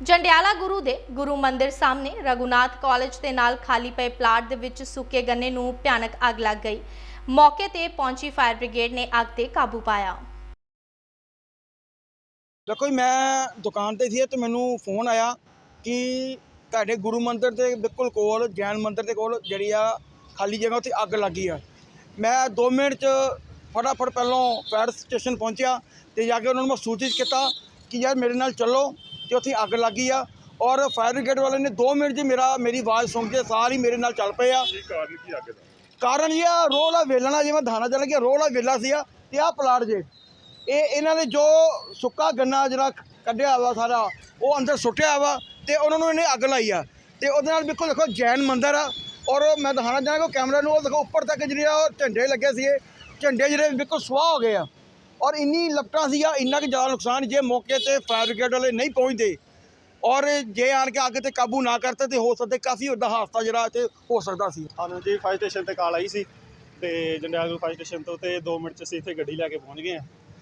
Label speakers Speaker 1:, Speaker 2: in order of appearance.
Speaker 1: ਜੰਡਿਆਲਾ ਗੁਰੂ ਦੇ ਗੁਰੂ ਮੰਦਿਰ ਸਾਹਮਣੇ ਰਘੁਨਾਥ ਕਾਲਜ ਦੇ ਨਾਲ ਖਾਲੀ ਪਏ ਪਲਾਟ ਦੇ ਵਿੱਚ ਸੁੱਕੇ ਗੰਨੇ ਨੂੰ ਭਿਆਨਕ ਅੱਗ ਲੱਗ ਗਈ। ਮੌਕੇ ਤੇ ਪਹੁੰਚੀ ਫਾਇਰ ਬ੍ਰਿਗੇਡ ਨੇ ਅੱਗ ਤੇ ਕਾਬੂ ਪਾਇਆ।
Speaker 2: ਦੇਖੋ ਜੀ, ਮੈਂ ਦੁਕਾਨ ਤੇ ਸੀ ਤੇ ਮੈਨੂੰ ਫੋਨ ਆਇਆ ਕਿ ਤੁਹਾਡੇ ਗੁਰੂ ਮੰਦਿਰ ਦੇ ਬਿਲਕੁਲ ਕੋਲ, ਜੈਨ ਮੰਦਿਰ ਦੇ ਕੋਲ ਜਿਹੜੀ ਆ ਖਾਲੀ ਜਗ੍ਹਾ ਉੱਥੇ ਅੱਗ ਲੱਗੀ ਆ। ਮੈਂ 2 ਮਿੰਟ ਚ ਫਟਾਫਟ ਪਹਿਲੋਂ ਫਾਇਰ ਸਟੇਸ਼ਨ ਪਹੁੰਚਿਆ ਤੇ ਜਾ ਕੇ ਉਹਨਾਂ ਨੂੰ ਮੈਂ ਸੂਚਿਤ ਕੀਤਾ ਕਿ ਯਾਰ ਮੇਰੇ ਨਾਲ ਚੱਲੋ। ਤੇ ਉੱਥੇ ਅੱਗ ਲੱਗੀ ਆ ਔਰ ਫਾਇਰ ਬ੍ਰਿਗੇਡ ਵਾਲੇ ਨੇ 2 ਮਿੰਟ 'ਚ ਮੇਰਾ ਮੇਰੀ ਆਵਾਜ਼ ਸੁਣ ਕੇ ਸਾਰੇ ਹੀ ਮੇਰੇ ਨਾਲ ਚੱਲ ਪਏ ਆ।
Speaker 3: ਕੀ ਕਾਰਨ ਕੀ ਅੱਗ ਦਾ?
Speaker 2: ਕਾਰਨ ਇਹ ਆ ਰੋਹ ਵਾਲਾ ਵੇਲਣਾ ਜਿਵੇਂ ਧਾਨਾ ਚੱਲ ਗਿਆ ਰੋਹ ਵਾਲਾ ਸੀ ਆ ਤੇ ਆ ਪਲਾਟ ਜੇ। ਇਹ ਇਹਨਾਂ ਨੇ ਜੋ ਸੁੱਕਾ ਗੰਨਾ ਜਿਹੜਾ ਕੱਢਿਆ ਵਾ ਸਾਰਾ ਉਹ ਅੰਦਰ ਸੁੱਟਿਆ ਵਾ ਤੇ ਉਹਨਾਂ ਨੂੰ ਇਹਨੇ ਅੱਗ ਲਾਈ ਆ। ਤੇ ਉਹਦੇ ਨਾਲ ਬਿਲਕੁਲ ਦੇਖੋ ਜੈਨ ਮੰਦਿਰ ਆ ਔਰ ਮੈਂ ਦਿਖਾਣਾ ਚਾਹਾਂਗਾ ਕੈਮਰਾ ਨੂੰ ਉਹ ਦੇਖੋ ਉੱਪਰ ਤੱਕ ਜਿਹੜੇ ਆ ਝੰਡੇ ਲੱਗੇ ਸੀਗੇ। ਝੰਡੇ ਜਿਹੜੇ ਬਿਲਕੁਲ ਸੁਆਹ ਹੋ ਗਏ ਆ। ਔਰ ਇੰਨੀ ਲਪਟਾਂ ਸੀਗਾ ਇੰਨਾ ਕਿ ਜ਼ਿਆਦਾ ਨੁਕਸਾਨ ਜੇ ਮੌਕੇ ਤੇ ਫਾਇਰ ਬ੍ਰਿਗੇਡ ਵਾਲੇ ਨਹੀਂ ਪਹੁੰਚਦੇ ਔਰ ਜੇ ਆਣ ਕੇ ਅੱਗ ਤੇ ਕਾਬੂ ਨਾ ਕਰਤੇ ਤੇ ਹੋ ਸਕਦਾ ਕਾਫੀ ਵੱਡਾ ਹਾਦਸਾ ਜਿਹੜਾ ਤੇ ਹੋ ਸਕਦਾ ਸੀ।
Speaker 3: ਸਾਨੂੰ ਜੀ ਫਾਇਰ ਸਟੇਸ਼ਨ ਤੇ ਕਾਲ ਆਈ ਸੀ ਤੇ ਜੰਡਿਆਲ ਗੁਰੂ ਫਾਇਰ ਸਟੇਸ਼ਨ ਤੋਂ ਤੇ 2 ਮਿੰਟ ਚ ਅਸੀਂ ਇੱਥੇ ਗੱਡੀ ਲੈ ਕੇ ਪਹੁੰਚ ਗਏ ਆ